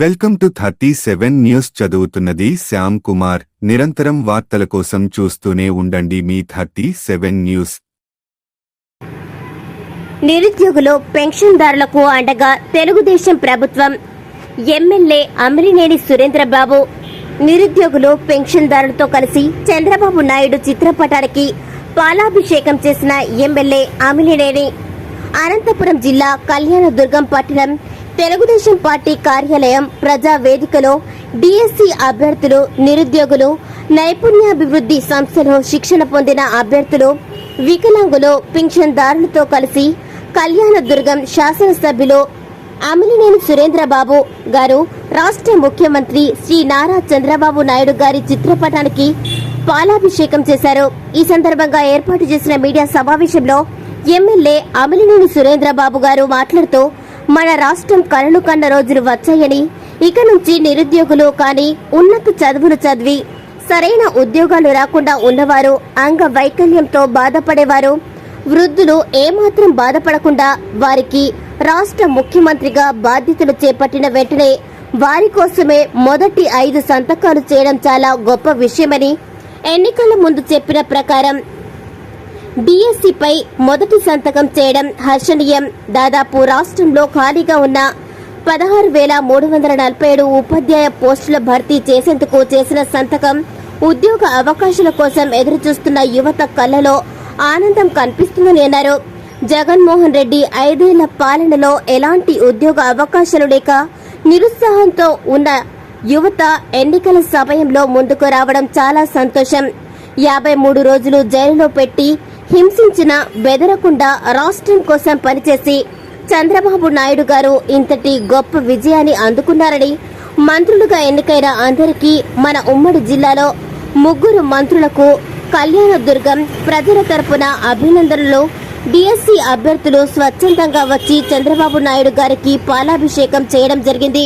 Welcome to thirty seven news చదువుతున్నది శ్యామ్ కుమార్. నిరంతరం వార్తల కోసం చూస్తూనే ఉండండి మీ థర్టీ సెవెన్ న్యూస్. నిరుద్యోగులు పెన్షన్దారులకు అండగా తెలుగుదేశం ప్రభుత్వం. ఎమ్మెల్యే అమరినేని సురేంద్రబాబు. నిరుద్యోగులు పెన్షన్దారులతో కలిసి చంద్రబాబు నాయుడు చిత్రపటానికి పాలాభిషేకం చేసిన ఎమ్మెల్యే అమిలినేని అనంతపురం జిల్లా కళ్యాణదుర్గం పట్టణం తెలుగుదేశం పార్టీ కార్యాలయం ప్రజా వేదికలో డిఎస్సి అభ్యర్థులు నిరుద్యోగులు నైపుణ్యాభివృద్ధి సంస్థలో శిక్షణ పొందిన అభ్యర్థులు వికలాంగులు పింఛన్దారులతో కలిసి కళ్యాణదుర్గం శాసనసభ్యులు అమిలినేని సురేంద్రబాబు గారు రాష్ట్ర ముఖ్యమంత్రి శ్రీ నారా చంద్రబాబు నాయుడు గారి చిత్రపటానికి పాలాభిషేకం చేశారు. ఈ సందర్భంగా ఏర్పాటు చేసిన మీడియా సమావేశంలో ఎమ్మెల్యే అమిలినేని సురేంద్రబాబు గారు మాట్లాడుతూ మన రాష్ట్రం కలలు కన్న రోజులు వచ్చాయని ఇక నుంచి నిరుద్యోగులు కానీ ఉన్నత చదువులు చదివి సరైన ఉద్యోగాలు రాకుండా ఉన్నవారు అంగవైకల్యంతో బాధపడేవారు వృద్ధులు ఏమాత్రం బాధపడకుండా వారికి రాష్ట్ర ముఖ్యమంత్రిగా బాధ్యతలు చేపట్టిన వెంటనే వారి కోసమే మొదటి ఐదు సంతకాలు చేయడం చాలా గొప్ప విషయమని ఎన్నికల ముందు చెప్పిన ప్రకారం డిఎస్సిపై మొదటి సంతకం చేయడం హర్షణీయం. దాదాపు రాష్ట్రంలో ఖాళీగా ఉన్న పదహారు వేల మూడు వందల నలభై ఏడు ఉపాధ్యాయ పోస్టుల భర్తీ చేసేందుకు చేసిన సంతకం ఉద్యోగ అవకాశాల కోసం ఎదురుచూస్తున్న యువత కళ్ళలో ఆనందం కనిపిస్తుందని అన్నారు. జగన్మోహన్ రెడ్డి ఐదేళ్ళ పాలనలో ఎలాంటి ఉద్యోగ అవకాశాలు లేక నిరుత్సాహంతో ఉన్న యువత ఎన్నికల సమయంలో ముందుకు రావడం చాలా సంతోషం. యాభై మూడు రోజులు జైలులో పెట్టి హింసించిన బెదరకుండా రాష్ట్రం కోసం పనిచేసి చంద్రబాబు నాయుడు గారు ఇంతటి గొప్ప విజయాన్ని అందుకున్నారని మంత్రులుగా ఎన్నికైన అందరికీ మన ఉమ్మడి జిల్లాలో ముగ్గురు మంత్రులకు కళ్యాణదుర్గం ప్రజల తరపున అభినందనలు. డిఎస్సి అభ్యర్థులు స్వచ్ఛందంగా వచ్చి చంద్రబాబు నాయుడు గారికి పాలాభిషేకం చేయడం జరిగింది.